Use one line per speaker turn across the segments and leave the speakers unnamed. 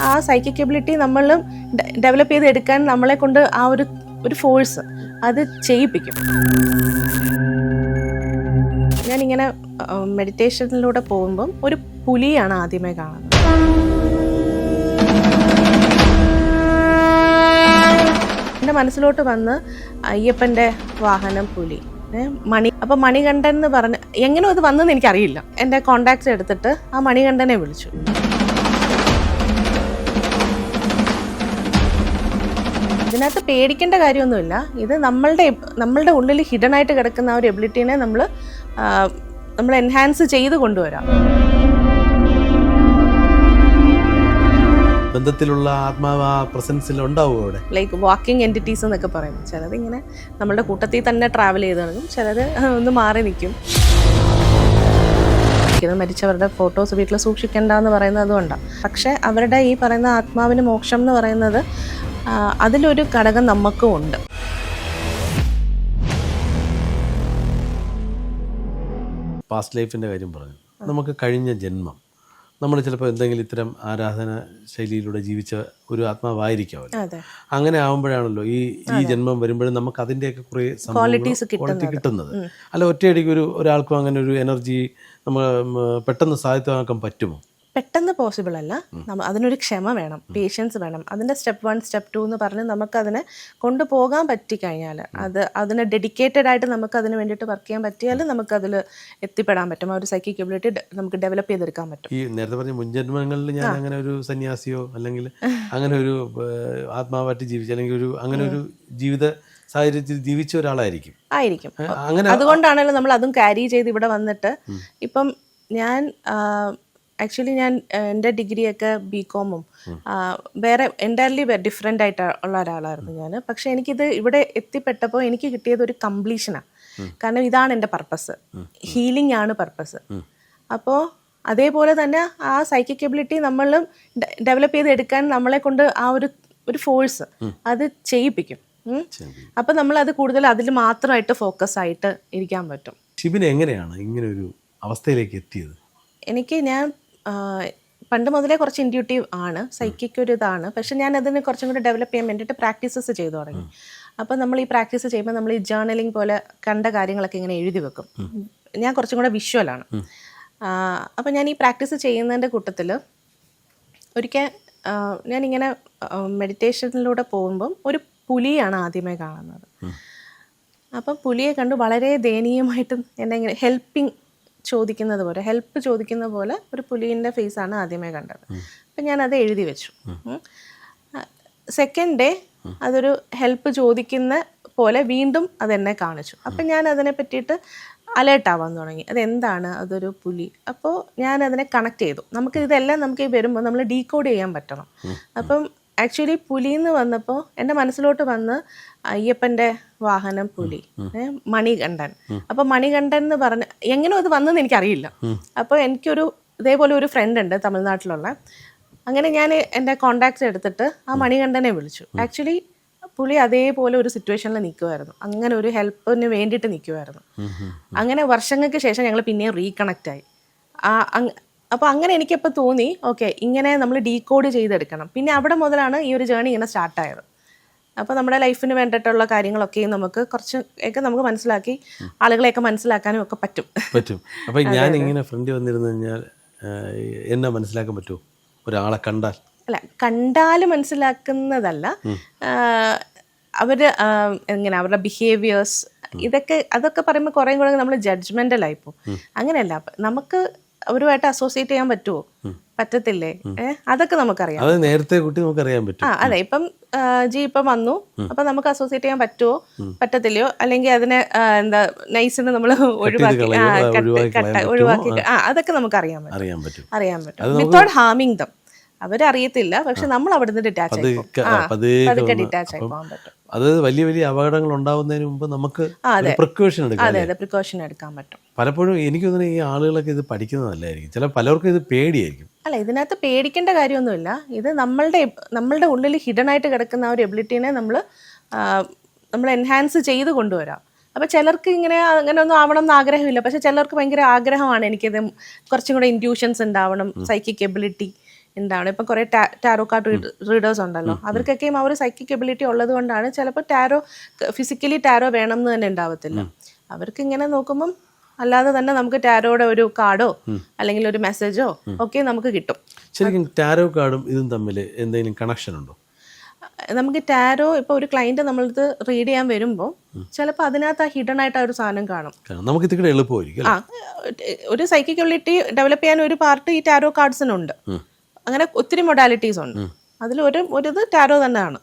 ആ psychic ability നമ്മൾ develop ചെയ്തെടുക്കാൻ നമ്മളെ കൊണ്ട് ആ ഒരു ഒരു ഫോഴ്സ് അത് ചെയ്യിപ്പിക്കും. ഞാനിങ്ങനെ മെഡിറ്റേഷനിലൂടെ പോകുമ്പം ഒരു പുലിയാണ് ആദ്യമേ കാണുന്നത്. എന്റെ മനസ്സിലോട്ട് വന്ന് അയ്യപ്പന്റെ വാഹനം പുലി. മണി അപ്പൊ മണികണ്ഠൻ എന്ന് പറഞ്ഞ് എങ്ങനെ അത് വന്നെന്ന് എനിക്കറിയില്ല. എന്റെ കോണ്ടാക്ട്സ് എടുത്തിട്ട് ആ മണികണ്ഠനെ വിളിച്ചു. ഇതിനകത്ത് പേടിക്കേണ്ട കാര്യമൊന്നുമില്ല. ഇത് നമ്മളുടെ നമ്മളുടെ ഉള്ളിൽ ഹിഡൻ ആയിട്ട് കിടക്കുന്ന ആ ഒരു എബിലിറ്റീനെ നമ്മൾ നമ്മൾ എൻഹാൻസ് ചെയ്ത് കൊണ്ടുവരാം.
ബന്ധത്തിലുള്ള ആത്മാവ് ആ പ്രസൻസിൽ ഉണ്ടാവും അവിടെ?
ലൈക്ക് വാക്കിംഗ് എന്റിറ്റീസ് എന്നൊക്കെ പറയും. ചിലത് ഇങ്ങനെ നമ്മുടെ കൂട്ടത്തിൽ തന്നെ ട്രാവൽ ചെയ്ത് നടക്കും ചിലത് ഒന്ന് മാറി നിൽക്കും. മരിച്ചവരുടെ ഫോട്ടോസ് വീട്ടിൽ സൂക്ഷിക്കേണ്ട എന്ന് പറയുന്നത് അതുകൊണ്ടാണ് പക്ഷേ അവരുടെ ഈ പറയുന്ന ആത്മാവിന് മോക്ഷം എന്ന് പറയുന്നത് അതിലൊരു ഘടകം നമുക്കും ഉണ്ട്.
പാസ്റ്റ് ലൈഫിന്റെ കാര്യം പറഞ്ഞു. നമുക്ക് കഴിഞ്ഞ ജന്മം. നമ്മൾ ചിലപ്പോൾ എന്തെങ്കിലും ഇത്തരം ആരാധന ശൈലിയിലൂടെ ജീവിച്ച ഒരു ആത്മാവായിരിക്കാമല്ലോ. അങ്ങനെ ആവുമ്പോഴാണല്ലോ ഈ ഈ ജന്മം വരുമ്പോഴും നമുക്ക് അതിന്റെയൊക്കെ കുറേ
ക്വാളിറ്റീസ്
ക്വാളിറ്റി കിട്ടുന്നത്. അല്ല ഒറ്റയടിക്ക് ഒരു ഒരാൾക്കും അങ്ങനെ ഒരു എനർജി നമ്മൾ പെട്ടെന്ന് സാധ്യമാക്കാൻ പറ്റുമോ?
പെട്ടെന്ന് പോസിബിൾ അല്ല. അതിനൊരു ക്ഷമ വേണം പേഷ്യൻസ് വേണം. അതിന്റെ സ്റ്റെപ്പ് വൺ സ്റ്റെപ്പ് ടു എന്ന് പറഞ്ഞ് നമുക്കതിനെ കൊണ്ടുപോകാൻ പറ്റിക്കഴിഞ്ഞാൽ അത് അതിന് ഡെഡിക്കേറ്റഡ് ആയിട്ട് നമുക്ക് അതിന് വേണ്ടിയിട്ട് വർക്ക് ചെയ്യാൻ പറ്റിയാൽ നമുക്കതിൽ എത്തിപ്പെടാൻ പറ്റും. ആ ഒരു സൈക്കിക് എബിലിറ്റി നമുക്ക് ഡെവലപ്പ് ചെയ്തെടുക്കാൻ പറ്റും.
ഈ നേരത്തെ പറഞ്ഞ മുൻജന്മങ്ങളിൽ ഞാൻ അങ്ങനെ ഒരു സന്യാസിയോ അല്ലെങ്കിൽ അങ്ങനെ ഒരു ആത്മാവായിട്ട് ജീവിച്ചു അല്ലെങ്കിൽ ഒരു അങ്ങനെ ഒരു ജീവിത സാഹചര്യത്തിൽ ജീവിച്ച ഒരാളായിരിക്കും.
ആയിരിക്കും.
അങ്ങനെ
അതുകൊണ്ടാണല്ലോ നമ്മൾ അതും ക്യാരി ചെയ്ത് ഇവിടെ വന്നിട്ട് ഇപ്പം ഞാൻ ആക്ച്വലി ഞാൻ എന്റെ ഡിഗ്രിയൊക്കെ ബി കോമും വേറെ എന്റയർലി ഡിഫറെന്റ് ആയിട്ട് ഉള്ള ഒരാളായിരുന്നു ഞാൻ. പക്ഷേ എനിക്കിത് ഇവിടെ എത്തിപ്പെട്ടപ്പോൾ എനിക്ക് കിട്ടിയത് ഒരു കംപ്ലീഷനാണ് കാരണം ഇതാണ് എന്റെ പർപ്പസ് ഹീലിംഗ് ആണ് പർപ്പസ് അപ്പോൾ അതേപോലെ തന്നെ ആ സൈക്കിക് എബിലിറ്റി നമ്മൾ ഡെവലപ്പ് ചെയ്ത് എടുക്കാൻ നമ്മളെ കൊണ്ട് ആ ഒരു ഒരു ഫോഴ്സ് അത് ചെയ്യിപ്പിക്കും. അപ്പം നമ്മൾ അത് കൂടുതൽ അതിൽ മാത്രമായിട്ട് ഫോക്കസ് ആയിട്ട് ഇരിക്കാൻ പറ്റും.
ഷിബിൻ എങ്ങനെയാണ് ഇങ്ങനെ ഒരു അവസ്ഥയിലേക്ക് എത്തിയത്?
എനിക്ക് ഞാൻ പണ്ട് മുതലേ കുറച്ച് ഇൻഡ്യൂട്ടീവ് ആണ് സൈക്കിക് ഒരു ഇതാണ്. പക്ഷെ ഞാൻ അതിന് കുറച്ചും കൂടി ഡെവലപ്പ് ചെയ്യാൻ വേണ്ടിയിട്ട് പ്രാക്ടീസസ് ചെയ്തു തുടങ്ങി. അപ്പോൾ നമ്മൾ ഈ പ്രാക്ടീസ് ചെയ്യുമ്പോൾ നമ്മൾ ഈ ജേർണലിംഗ് പോലെ കണ്ട കാര്യങ്ങളൊക്കെ ഇങ്ങനെ എഴുതി വെക്കും. ഞാൻ കുറച്ചും കൂടെ വിഷ്വലാണ് അപ്പോൾ ഞാൻ ഈ പ്രാക്ടീസ് ചെയ്യുന്നതിന്റെ കൂട്ടത്തിൽ ഒരിക്കൽ ഞാനിങ്ങനെ മെഡിറ്റേഷനിലൂടെ പോകുമ്പം ഒരു പുലിയാണ് ആദ്യമേ കാണുന്നത്. അപ്പം പുലിയെ കണ്ടു വളരെ ദയനീയമായിട്ടും എന്നെ ഇങ്ങനെ ഹെൽപ്പിംഗ് ചോദിക്കുന്നത് പോലെ ഹെൽപ്പ് ചോദിക്കുന്ന പോലെ ഒരു പുലിന്റെ ഫേസാണ് ആദ്യമേ കണ്ടത്. അപ്പം ഞാനത് എഴുതി വെച്ചു. സെക്കൻഡ് ഡേ അതൊരു ഹെൽപ്പ് ചോദിക്കുന്ന പോലെ വീണ്ടും അതെന്നെ കാണിച്ചു. അപ്പം ഞാൻ അതിനെ പറ്റിയിട്ട് അലേർട്ട് ആവാൻ തുടങ്ങി. അതെന്താണ്? അതൊരു പുലി. അപ്പോൾ ഞാൻ അതിനെ കണക്ട് ചെയ്തു. നമുക്ക് ഇതെല്ലാം നമുക്ക് വരുമ്പോൾ നമ്മൾ ഡീകോഡ് ചെയ്യാൻ പറ്റണം. അപ്പം ആക്ച്വലി പുലി എന്ന് വന്നപ്പോൾ എന്റെ മനസ്സിലോട്ട് വന്ന് അയ്യപ്പന്റെ വാഹനം പുലി മണികണ്ഠൻ. അപ്പോൾ മണികണ്ഠൻ എന്ന് പറഞ്ഞ് എങ്ങനെ അത് വന്നെന്ന് എനിക്കറിയില്ല. അപ്പോൾ എനിക്കൊരു ഇതേപോലെ ഒരു ഫ്രണ്ട് ഉണ്ട് തമിഴ്നാട്ടിലുള്ള. അങ്ങനെ ഞാൻ എന്റെ കോണ്ടാക്ട്സ് എടുത്തിട്ട് ആ മണികണ്ഠനെ വിളിച്ചു. ആക്ച്വലി പുള്ളി അതേപോലെ ഒരു സിറ്റുവേഷനിൽ നിൽക്കുമായിരുന്നു അങ്ങനെ ഒരു ഹെൽപ്പിന് വേണ്ടിയിട്ട് നിൽക്കുമായിരുന്നു അങ്ങനെ വർഷങ്ങൾക്ക് ശേഷം ഞങ്ങൾ പിന്നെയും റീകണക്റ്റ് ആയി. ആ അങ് അപ്പോൾ അങ്ങനെ എനിക്കപ്പോൾ തോന്നി ഓക്കെ ഇങ്ങനെ നമ്മൾ ഡീകോഡ് ചെയ്തെടുക്കണം. പിന്നെ അവിടെ മുതലാണ് ഈ ഒരു ജേണി ഇങ്ങനെ സ്റ്റാർട്ടായത് അപ്പോൾ നമ്മുടെ ലൈഫിന് വേണ്ടിയിട്ടുള്ള കാര്യങ്ങളൊക്കെയും നമുക്ക് കുറച്ച് ഒക്കെ നമുക്ക് മനസ്സിലാക്കി ആളുകളെയൊക്കെ മനസ്സിലാക്കാനും ഒക്കെ പറ്റും.
പറ്റും. അപ്പോൾ ഞാൻ ഇങ്ങനെ ഫ്രണ്ട് വന്നിരുന്നു കഴിഞ്ഞാൽ എന്നെ മനസ്സിലാക്കാൻ പറ്റുമോ? ഒരാളെ കണ്ടാൽ?
അല്ല കണ്ടാൽ മനസ്സിലാക്കുന്നതല്ല. അവർ എങ്ങനെ അവരുടെ ബിഹേവിയേഴ്സ് ഇതൊക്കെ അതൊക്കെ പറയുമ്പോൾ കുറേ കൂടെ നമ്മൾ ജഡ്ജ്മെന്റൽ പോകും. അങ്ങനെയല്ല നമുക്ക് അവരുമായിട്ട് അസോസിയേറ്റ് ചെയ്യാൻ പറ്റുമോ പറ്റത്തില്ലേ? ഏഹ് അതൊക്കെ നമുക്കറിയാം.
അത് നേരത്തെ കുട്ടി നമുക്കറിയാൻ പറ്റും.
ആ അതെ. ഇപ്പം ജി ഇപ്പം വന്നു. അപ്പൊ നമുക്ക് അസോസിയേറ്റ് ചെയ്യാൻ പറ്റുമോ പറ്റത്തില്ലയോ? അല്ലെങ്കിൽ അതിനെ എന്താ നൈസിന് നമ്മൾ ഒഴിവാക്കി ആ,
ഒഴിവാക്കി
ആ. അതൊക്കെ നമുക്ക് അറിയാൻ പറ്റും.
അറിയാൻ പറ്റും.
അറിയാൻ പറ്റും വിത്തൗട്ട് ഹാമിങ് ദം അവരറിയത്തില്ല പക്ഷെ നമ്മൾ അവിടുന്ന് ഡിറ്റാച്ച് ആയി പോകും.
പതുക്കെ-
ആ,
ആ, പതുക്കെ
പതുക്കെ
വന്ന്
ഡിറ്റാച്ച് ആയി
അപ്പം
പോകാൻ പറ്റും.
അത് വലിയ വലിയ അപകടങ്ങൾ ഉണ്ടാവുന്നതിന് മുമ്പ് നമുക്ക് പ്രിക്കോഷൻ എടുക്കാം
പ്രിക്കോഷൻ എടുക്കാൻ പറ്റും.
പലപ്പോഴും എനിക്ക് തോന്നുന്നു ഈ ആളുകളൊക്കെ ഇത് പഠിക്കുന്നത് നല്ലതായിരിക്കും ചില പലർക്കും ഇത് പേടിയായിരിക്കും.
അല്ല ഇതിനകത്ത് പേടിക്കേണ്ട കാര്യമൊന്നുമില്ല. ഇത് നമ്മളുടെ നമ്മളുടെ ഉള്ളിൽ ഹിഡൻ ആയിട്ട് കിടക്കുന്ന ആ ഒരു എബിലിറ്റീനെ നമ്മൾ നമ്മൾ എൻഹാൻസ് ചെയ്ത് കൊണ്ടുവരാം. അപ്പോൾ ചിലർക്ക് ഇങ്ങനെ അങ്ങനെ ഒന്നും ആവണം എന്ന് ആഗ്രഹമില്ല. പക്ഷെ ചിലർക്ക് ഭയങ്കര ആഗ്രഹമാണ് എനിക്കിത് കുറച്ചും കൂടെ ഇൻഡ്യൂഷൻസ് ഉണ്ടാവണം സൈക്കിക് എബിലിറ്റി ഉണ്ടാവണം ഇപ്പം കുറേ ടാരോ കാർഡ് റീഡേഴ്സ് ഉണ്ടല്ലോ. അവർക്കൊക്കെയും ആ ഒരു സൈക്കിക് എബിലിറ്റി ഉള്ളത് കൊണ്ടാണ് ചിലപ്പോൾ ടാരോ ഫിസിക്കലി ടാരോ വേണം എന്ന് തന്നെ ഉണ്ടാവത്തില്ല. അവർക്ക് ഇങ്ങനെ നോക്കുമ്പം അല്ലാതെ തന്നെ നമുക്ക് ടാരോയുടെ ഒരു കാർഡോ അല്ലെങ്കിൽ ഒരു മെസ്സേജോ ഒക്കെ നമുക്ക് കിട്ടും.
ശരിക്കും ടാരോ കാർഡും ഇതും തമ്മിൽ എന്തെങ്കിലും കണക്ഷൻ ഉണ്ടോ?
നമുക്ക് ടാരോ ഇപ്പോൾ ഒരു ക്ലയന്റ് നമ്മളത് റീഡ് ചെയ്യാൻ വരുമ്പോൾ ചിലപ്പോ അതിനകത്ത് ആ ഹിഡൻ ആയിട്ട് ആ ഒരു സാധനം കാണും.
നമുക്ക് എളുപ്പമായിരിക്കും
ആ ഒരു സൈക്കിക്കുള്ളിറ്റി ഡെവലപ്പ് ചെയ്യാൻ ഒരു പാർട്ട് ഈ ടാരോ കാർഡ്സിനുണ്ട് അങ്ങനെ ഒത്തിരി മൊഡാലിറ്റീസ് ഉണ്ട്. അതിൽ ഒരു ഒരു ടാരോ തന്നെയാണ്.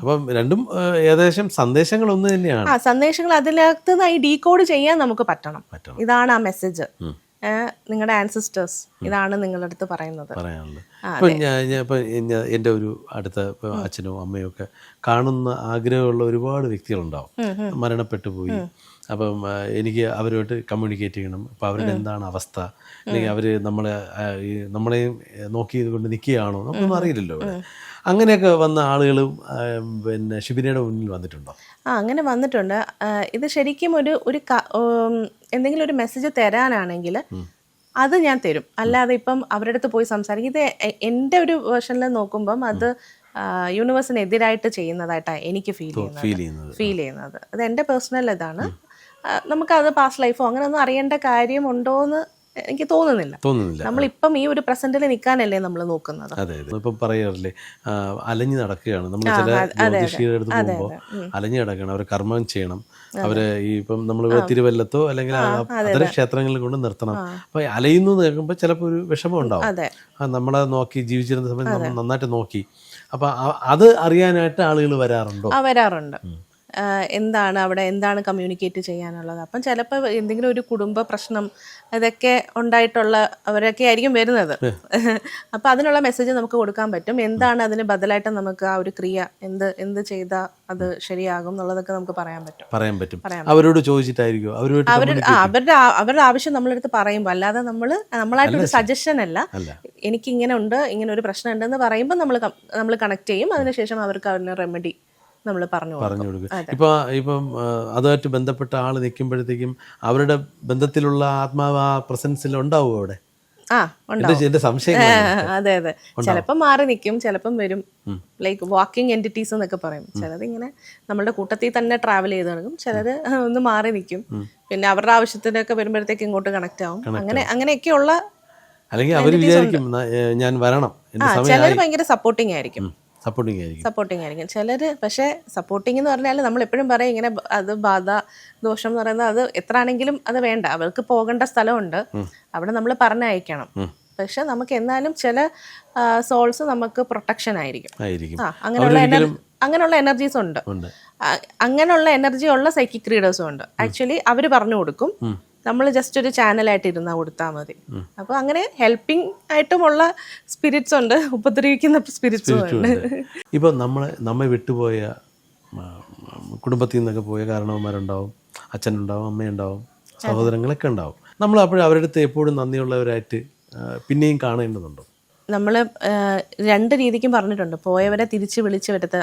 അപ്പം രണ്ടും ഏകദേശം സന്ദേശങ്ങൾ ഒന്ന് തന്നെയാണ്.
ആ സന്ദേശങ്ങൾ അതിനകത്ത് ഈ ഡീകോഡ് ചെയ്യാൻ നമുക്ക് പറ്റണം. ഇതാണ് ആ മെസ്സേജ് നിങ്ങളുടെ ആൻസിസ്റ്റേഴ്സ് ഇതാണ് നിങ്ങളുടെ അടുത്ത് പറയുന്നത്.
പറയാനുള്ളത്. ഇപ്പം ഞാൻ ഞാൻ ഇപ്പം എന്റെ ഒരു അടുത്ത അച്ഛനും അമ്മയും ഒക്കെ കാണുന്ന ആഗ്രഹമുള്ള ഒരുപാട് വ്യക്തികളുണ്ടാവും. മരണപ്പെട്ടു പോയി. അപ്പം എനിക്ക് അവരുമായിട്ട് കമ്മ്യൂണിക്കേറ്റ് ചെയ്യണം. അപ്പം അവരുടെ എന്താണ് അവസ്ഥ? അല്ലെങ്കിൽ അവർ നമ്മളെ നമ്മളെയും നോക്കി കൊണ്ട് നിൽക്കുകയാണോ? നമുക്കൊന്നും അറിയില്ലല്ലോ ഇവിടെ. അങ്ങനെയൊക്കെ വന്ന ആളുകളും പിന്നെ ഷിബിനയുടെ മുന്നിൽ വന്നിട്ടുണ്ടോ?
ആ അങ്ങനെ വന്നിട്ടുണ്ട്. ഇത് ശരിക്കും ഒരു ഒരു എന്തെങ്കിലും ഒരു മെസ്സേജ് തരാനാണെങ്കിൽ അത് ഞാൻ തരും. അല്ലാതെ ഇപ്പം അവരുടെ അടുത്ത് പോയി സംസാരിക്കും. ഇത് എന്റെ ഒരു വേർഷനിൽ നോക്കുമ്പം അത് യൂണിവേഴ്സിനെതിരായിട്ട് ചെയ്യുന്നതായിട്ടാണ് എനിക്ക് ഫീൽ ചെയ്യുന്നത്.
ഫീൽ ചെയ്യുന്നത്.
അത് എന്റെ പേഴ്സണൽ ഇതാണ്. നമുക്കത് പാസ്റ്റ് ലൈഫോ അങ്ങനെയൊന്നും അറിയേണ്ട കാര്യമുണ്ടോ എന്ന് എനിക്ക് തോന്നുന്നില്ല.
തോന്നുന്നില്ല.
നമ്മളിപ്പം ഈ ഒരു പ്രസന്റിൽ നിൽക്കാനല്ലേ നമ്മൾ നോക്കുന്നത്.
അതെ അതെ. ഇപ്പം പറയാറില്ലേ അലഞ്ഞു നടക്കുകയാണ്. നമ്മൾ ചില ജ്യോതിഷിയുടെ അടുത്ത് പോകുമ്പോൾ അലഞ്ഞു നടക്കണം അവർ കർമ്മം ചെയ്യണം. അവർ ഈ ഇപ്പം നമ്മൾ തിരുവല്ലത്തോ അല്ലെങ്കിൽ അത്തരം ക്ഷേത്രങ്ങളിൽ കൊണ്ട് നിർത്തണം. അപ്പൊ അലയുന്നു കേൾക്കുമ്പോൾ ചിലപ്പോൾ ഒരു വിഷമം ഉണ്ടാവും. നമ്മളെ നോക്കി ജീവിച്ചിരുന്ന സമയത്ത് നമ്മൾ നന്നായിട്ട് നോക്കി. അപ്പൊ അത് അറിയാനായിട്ട് ആളുകൾ വരാറുണ്ടോ?
വരാറുണ്ട്. എന്താണ് അവിടെ എന്താണ് കമ്മ്യൂണിക്കേറ്റ് ചെയ്യാനുള്ളത്? അപ്പം ചിലപ്പോൾ എന്തെങ്കിലും ഒരു കുടുംബ പ്രശ്നം ഇതൊക്കെ ഉണ്ടായിട്ടുള്ള അവരൊക്കെ ആയിരിക്കും വരുന്നത്. അപ്പം അതിനുള്ള മെസ്സേജ് നമുക്ക് കൊടുക്കാൻ പറ്റും. എന്താണ് അതിന് ബദലായിട്ട് നമുക്ക് ആ ഒരു ക്രിയ എന്ത് എന്ത് ചെയ്താൽ അത് ശരിയാകും എന്നുള്ളതൊക്കെ നമുക്ക് പറയാൻ പറ്റും.
പറയാൻ പറ്റും. അവരോട് ചോദിച്ചിട്ടായിരിക്കും.
അവരുടെ അവരുടെ ആവശ്യം നമ്മളെടുത്ത് പറയുമ്പോൾ അല്ലാതെ നമ്മൾ നമ്മളായിട്ടൊരു സജഷൻ അല്ല.
അല്ല.
എനിക്ക് ഇങ്ങനെ ഉണ്ട് ഇങ്ങനെ ഒരു പ്രശ്നം ഉണ്ടെന്ന് പറയുമ്പോൾ നമ്മൾ നമ്മൾ കണക്ട് ചെയ്യും. അതിനുശേഷം അവർക്ക് അതിന് റെമഡി നമ്മൾ പറഞ്ഞു
പറഞ്ഞു കൊടുക്കും. ഇപ്പൊ ഇപ്പം അതുമായിട്ട് ബന്ധപ്പെട്ട ആൾ നിൽക്കുമ്പോഴത്തേക്കും അവരുടെ ബന്ധത്തിലുള്ള ആത്മാവ് ആ പ്രസൻസിൽ ഉണ്ടാവും. അവിടെ
അതെ അതെ. ചിലപ്പം മാറി നിൽക്കും ചിലപ്പം വരും. ലൈക്ക് വാക്കിംഗ് എന്റിറ്റീസ് എന്നൊക്കെ പറയും. ചിലത് ഇങ്ങനെ നമ്മുടെ കൂട്ടത്തിൽ തന്നെ ട്രാവൽ ചെയ്ത് തുടങ്ങും ചിലത് ഒന്ന് മാറി നിൽക്കും പിന്നെ അവരുടെ ആവശ്യത്തിനൊക്കെ വരുമ്പോഴത്തേക്ക് ഇങ്ങോട്ട് കണക്ട് ആവും. അങ്ങനെ അങ്ങനെയൊക്കെയുള്ള
അല്ലെങ്കിൽ അവർ വിചാരിക്കും ഞാൻ വരണം.
ചിലർ ഭയങ്കര സപ്പോർട്ടിങ് ആയിരിക്കും.
സപ്പോർട്ടിങ് ആയിരിക്കും.
സപ്പോർട്ടിങ് ആയിരിക്കും. ചിലർ പക്ഷേ സപ്പോർട്ടിങ് എന്ന് പറഞ്ഞാൽ നമ്മൾ എപ്പോഴും പറയും ഇങ്ങനെ അത് ബാധ ദോഷം എന്ന് പറയുന്നത് അത് എത്ര ആണെങ്കിലും അത് വേണ്ട. അവർക്ക് പോകേണ്ട സ്ഥലമുണ്ട്. അവിടെ നമ്മൾ പറഞ്ഞയക്കണം. പക്ഷെ നമുക്ക് എന്നാലും ചില സോൾസ് നമുക്ക് പ്രൊട്ടക്ഷൻ ആയിരിക്കും. അങ്ങനെയുള്ള എനർജി അങ്ങനെയുള്ള എനർജീസ് ഉണ്ട്.
ഉണ്ട്.
അങ്ങനെയുള്ള എനർജി ഉള്ള സൈക്കിക് റീഡേഴ്സും ഉണ്ട്. ആക്ച്വലി അവർ പറഞ്ഞു കൊടുക്കും. നമ്മൾ ജസ്റ്റ് ഒരു ചാനലായിട്ട് ഇരുന്നാൽ കൊടുത്താൽ മതി. അപ്പോൾ അങ്ങനെ ഹെൽപ്പിംഗ് ആയിട്ടുമുള്ള സ്പിരിറ്റ്സ് ഉണ്ട്. ഉപദ്രവിക്കുന്ന സ്പിരിറ്റ്സ് ഉണ്ട്.
ഇപ്പൊ നമ്മളെ നമ്മെ വിട്ടുപോയ കുടുംബത്തിൽ നിന്നൊക്കെ പോയ കാരണവന്മാരുണ്ടാവും അച്ഛനുണ്ടാവും അമ്മയുണ്ടാവും സഹോദരങ്ങളൊക്കെ ഉണ്ടാവും. നമ്മൾ അപ്പോഴും അവരുടെ അടുത്ത് എപ്പോഴും നന്ദിയുള്ളവരായിട്ട് പിന്നെയും കാണേണ്ടതുണ്ടോ?
നമ്മൾ രണ്ട് രീതിക്കും പറഞ്ഞിട്ടുണ്ട്. പോയവരെ തിരിച്ച് വിളിച്ച് വരുത്ത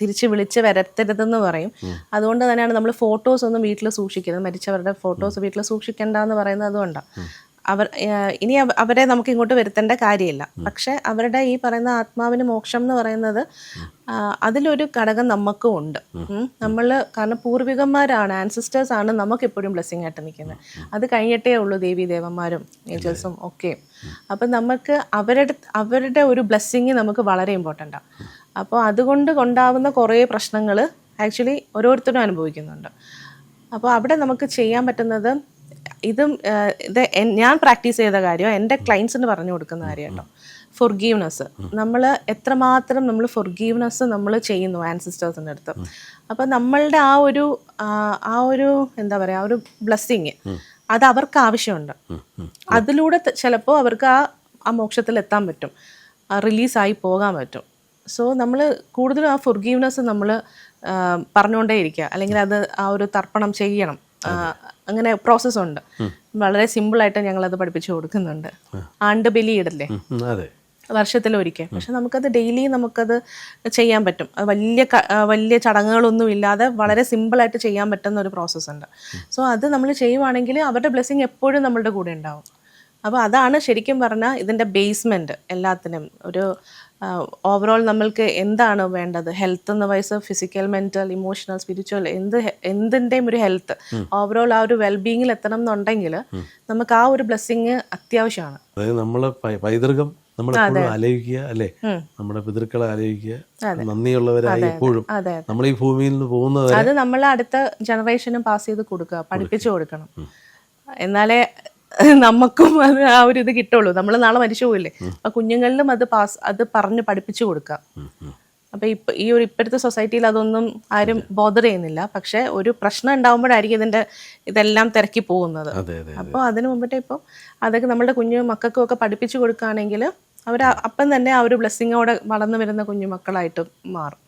തിരിച്ച് വിളിച്ച് വരത്തരുതെന്ന് പറയും. അതുകൊണ്ട് തന്നെയാണ് നമ്മൾ ഫോട്ടോസ് ഒന്നും വീട്ടിൽ സൂക്ഷിക്കുന്നത് മരിച്ചവരുടെ ഫോട്ടോസ് വീട്ടിൽ സൂക്ഷിക്കേണ്ട എന്ന് പറയുന്നത് അതുകൊണ്ടാണ് അവർ ഇനി അവരെ നമുക്ക് ഇങ്ങോട്ട് വരുത്തേണ്ട കാര്യമില്ല. പക്ഷെ അവരുടെ ഈ പറയുന്ന ആത്മാവിന് മോക്ഷം എന്ന് പറയുന്നത് അതിലൊരു ഘടകം നമുക്കും ഉണ്ട്. നമ്മൾ കാരണം പൂർവികന്മാരാണ് ആൻസിസ്റ്റേഴ്സ് ആണ് നമുക്ക് എപ്പോഴും ബ്ലെസ്സിങ് ആയിട്ട് നിൽക്കുന്നത്. അത് കഴിഞ്ഞിട്ടേ ഉള്ളൂ ദേവി ദേവന്മാരും ഏഞ്ചൽസും ഒക്കെ. അപ്പം നമുക്ക് അവരുടെ അവരുടെ ഒരു ബ്ലെസ്സിങ് നമുക്ക് വളരെ ഇമ്പോർട്ടന്റാണ് അപ്പോൾ അതുകൊണ്ട് കൊണ്ടാവുന്ന കുറേ പ്രശ്നങ്ങൾ ആക്ച്വലി ഓരോരുത്തരും അനുഭവിക്കുന്നുണ്ട്. അപ്പോൾ അവിടെ നമുക്ക് ചെയ്യാൻ പറ്റുന്നത് ഇതും ഇത് ഞാൻ പ്രാക്ടീസ് ചെയ്ത കാര്യം എന്റെ ക്ലയൻസിന് പറഞ്ഞു കൊടുക്കുന്ന കാര്യം കേട്ടോ ഫൊർഗീവ്നെസ് നമ്മൾ എത്രമാത്രം നമ്മൾ ഫൊർഗീവ്നെസ് നമ്മൾ ചെയ്യുന്നു ആൻസിസ്റ്റേഴ്സിന്റെ അടുത്ത്. അപ്പം നമ്മളുടെ ആ ഒരു ആ, ഒരു എന്താ പറയുക ആ ഒരു ബ്ലെസ്സിങ് അത് അവർക്ക് ആവശ്യമുണ്ട്. അതിലൂടെ ചിലപ്പോൾ അവർക്ക് ആ ആ മോക്ഷത്തിൽ എത്താൻ പറ്റും. റിലീസായി പോകാൻ പറ്റും. സോ നമ്മൾ കൂടുതലും ആ ഫൊർഗീവ്നെസ് നമ്മൾ പറഞ്ഞുകൊണ്ടേ ഇരിക്കുക അല്ലെങ്കിൽ അത് ആ ഒരു തർപ്പണം ചെയ്യണം. അങ്ങനെ പ്രോസസ് ഉണ്ട്. വളരെ ഞങ്ങൾ അത് പഠിപ്പിച്ചു കൊടുക്കുന്നുണ്ട്. ആണ്ട് ബലി ഇടല്ലേ? വർഷത്തിലൊരിക്കൽ. പക്ഷെ നമുക്കത് ഡെയിലി നമുക്കത് ചെയ്യാൻ പറ്റും. അത് വലിയ വലിയ ചടങ്ങുകളൊന്നും ഇല്ലാതെ വളരെ സിമ്പിളായിട്ട് ചെയ്യാൻ പറ്റുന്ന ഒരു പ്രോസസ്സ് ഉണ്ട് സോ അത് നമ്മൾ ചെയ്യുവാണെങ്കിൽ അവരുടെ ബ്ലെസ്സിങ് എപ്പോഴും നമ്മളുടെ കൂടെ ഉണ്ടാവും. അപ്പോൾ അതാണ് ശരിക്കും പറഞ്ഞാൽ ഇതിന്റെ ബേസ്മെന്റ് എല്ലാത്തിനും. ഒരു ഓവറോൾ നമ്മൾക്ക് എന്താണ് വേണ്ടത്? ഹെൽത്ത് എന്ന വയസ്സ് ഫിസിക്കൽ മെന്റൽ ഇമോഷണൽ സ്പിരിച്വൽ എന്ത് എന്തിന്റെയും ഒരു ഹെൽത്ത് ഓവറോൾ ആ ഒരു വെൽബീങ്ങിൽ എത്തണം എന്നുണ്ടെങ്കിൽ നമുക്ക് ആ ഒരു ബ്ലെസ്സിങ് അത്യാവശ്യമാണ്.
അതായത് നമ്മളെ പൈതൃകം നമ്മളെപ്പോഴും ആലോചിക്കുക അല്ലേ? നമ്മുടെ പിതൃക്കളെ ആലോചിക്കുക നന്ദിയുള്ളവരായി എപ്പോഴും. നമ്മൾ ഈ ഭൂമിയിൽ നിന്ന് പോകുന്നത്
അത് നമ്മൾ അടുത്ത ജനറേഷനും പാസ് ചെയ്ത് കൊടുക്കുക പഠിപ്പിച്ചു കൊടുക്കണം. എന്നാലേ നമുക്കും അത് ആ ഒരു ഇത് കിട്ടുള്ളൂ. നമ്മൾ നാളെ മരിച്ചു പോയില്ലേ അപ്പൊ കുഞ്ഞുങ്ങളിലും അത് പാസ് അത് പറഞ്ഞ് പഠിപ്പിച്ചു കൊടുക്കാം അപ്പൊ ഇപ്പൊ ഈ ഒരു ഇപ്പോഴത്തെ സൊസൈറ്റിയിൽ അതൊന്നും ആരും ബോധർ ചെയ്യുന്നില്ല. പക്ഷെ ഒരു പ്രശ്നം ഉണ്ടാവുമ്പോഴായിരിക്കും ഇതിന്റെ ഇതെല്ലാം തിരക്കി പോകുന്നത്. അപ്പോൾ അതിന് മുമ്പിട്ട് ഇപ്പോൾ അതൊക്കെ നമ്മുടെ കുഞ്ഞു മക്കൾക്കും ഒക്കെ പഠിപ്പിച്ചു കൊടുക്കുകയാണെങ്കിൽ അവർ അപ്പം തന്നെ ആ ഒരു ബ്ലെസ്സിങ്ങോടെ വളർന്നു വരുന്ന കുഞ്ഞു മക്കളായിട്ട് മാറും.